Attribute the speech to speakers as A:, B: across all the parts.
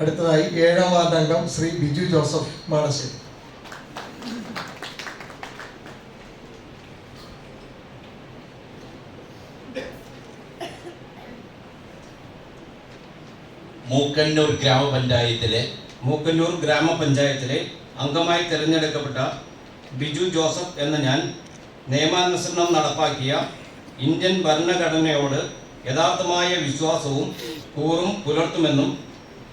A: അടുത്തതായി ഏഴാം ward Shri Biju Joseph Manassery
B: Mookkannoor ഗ്രാമപഞ്ചായത്തിലെ
C: മൂക്കന്നൂർ ഗ്രാമപഞ്ചായത്തിലെ അംഗമായി തിരഞ്ഞെടുക്കപ്പെട്ട ബിജു ജോസഫ് എന്ന ഞാൻ നിയമാനുസരണം നടപ്പാക്കിയ ഇന്ത്യൻ ഭരണഘടനയോട് യഥാർത്ഥമായ വിശ്വാസവും കൂറും പുലർത്തുമെന്നും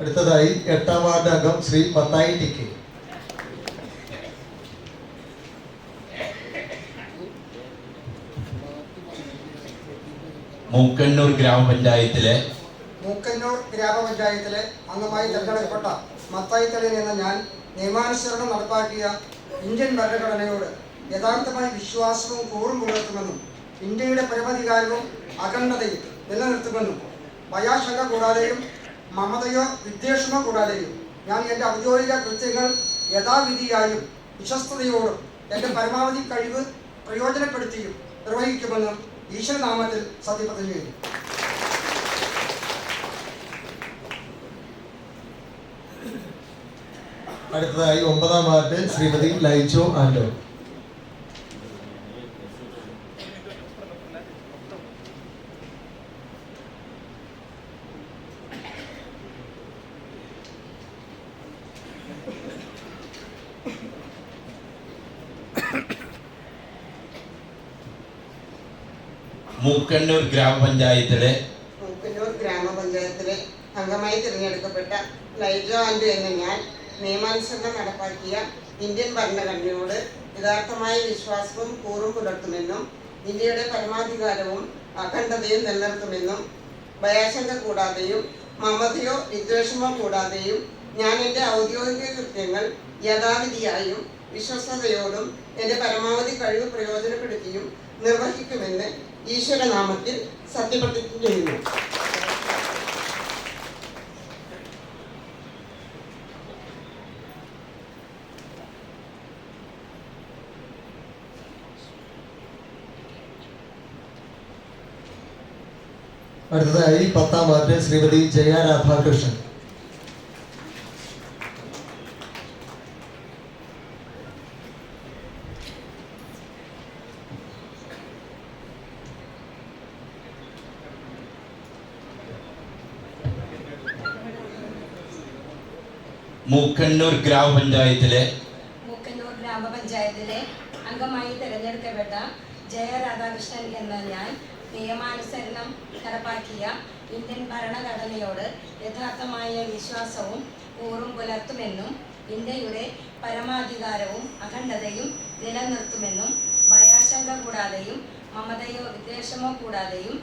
A: അടുത്തതായി എട്ടാം വാർഡ് അംഗം ശ്രീ മത്തായി ടി കെ.
B: മൂക്കന്നൂർ ഗ്രാമപഞ്ചായത്തിലെ
D: മൂക്കന്നൂർ ഗ്രാമപഞ്ചായത്തിലെ അംഗമായി തിരഞ്ഞെടുക്കപ്പെട്ട മത്തായി തെളിയൻ എന്ന ഞാൻ നിയമാനുസരണം നടപ്പാക്കിയ ഇന്ത്യൻ ഭരണഘടനയോട് യഥാർത്ഥമായി വിശ്വാസവും കൂറും പുലർത്തുമെന്നും ഇന്ത്യയുടെ പരമാധികാരവും അഖണ്ഡതയും നിലനിർത്തുമെന്നും ഭയാശങ്ക കൂടാതെയും മമതയോ വിദ്വേഷമോ കൂടാതെയും ഞാൻ എന്റെ ഔദ്യോഗിക കൃത്യങ്ങൾ യഥാവിധിയായും വിശ്വസ്തയോടും എന്റെ പരമാവധി കഴിവ് പ്രയോജനപ്പെടുത്തിയും നിർവഹിക്കുമെന്നും ഈശ്വരനാമത്തിൽ സത്യപ്രതിജ്ഞ ചെയ്യുന്നു
A: അടുത്തതായി ഒമ്പതാം വാർഡ് ശ്രീമതി ലൈജോ ആൻഡോ.
B: മൂക്കന്നൂർ ഗ്രാമപഞ്ചായത്തിലെ
E: മൂക്കന്നൂർ ഗ്രാമപഞ്ചായത്തിലെ അംഗമായി തിരഞ്ഞെടുക്കപ്പെട്ട ലൈജോ ആൻഡു എന്ന ഞാൻ നിയമാനുസരണം നടപ്പാക്കിയ ഇന്ത്യൻ ഭരണഘടനയോട് യഥാർത്ഥമായ വിശ്വാസവും കൂറും പുലർത്തുമെന്നും ഇന്ത്യയുടെ പരമാധികാരവും അഖണ്ഡതയും നിലനിർത്തുമെന്നും ഭയാശങ്ക കൂടാതെയും മമതയോ വിദ്വേഷമോ കൂടാതെയും ഞാൻ എന്റെ ഔദ്യോഗിക കൃത്യങ്ങൾ യഥാവിധിയായും വിശ്വസ്തയോടും എന്റെ പരമാവധി കഴിവ് പ്രയോജനപ്പെടുത്തിയും നിർവഹിക്കുമെന്ന് ഈശ്വരനാമത്തിൽ സത്യപ്രതിജ്ഞ ചെയ്യുന്നു.
A: അടുത്തതായി പത്താം വാർഡ് ശ്രീമതി ജയ രാധാകൃഷ്ണൻ.
B: മൂക്കന്നൂർ ഗ്രാമപഞ്ചായത്തിലെ
F: മൂക്കന്നൂർ ഗ്രാമപഞ്ചായത്തിലെ അംഗമായി തിരഞ്ഞെടുക്കപ്പെട്ട ജയ രാധാകൃഷ്ണൻ എന്ന ഞാൻ നിയമാനുസരണം നടപ്പാക്കിയ ഇന്ത്യൻ ഭരണഘടനയോട് യഥാർത്ഥമായ വിശ്വാസവും കൂറും പുലർത്തുമെന്നും ഇന്ത്യയുടെ പരമാധികാരവും അഖണ്ഡതയും നിലനിർത്തുമെന്നും ഭയാശങ്ക കൂടാതെയും മമതയോ വിദ്വേഷമോ കൂടാതെയും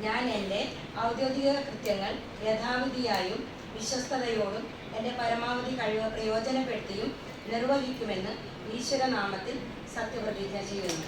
F: ഞാൻ എന്റെ ഔദ്യോഗിക കൃത്യങ്ങൾ യഥാവിധിയായും വിശ്വസ്തയോടും എന്റെ പരമാവധി കഴിവ് പ്രയോജനപ്പെടുത്തിയും നിർവഹിക്കുമെന്ന് ഈശ്വരനാമത്തിൽ സത്യപ്രതിജ്ഞ ചെയ്യുന്നു.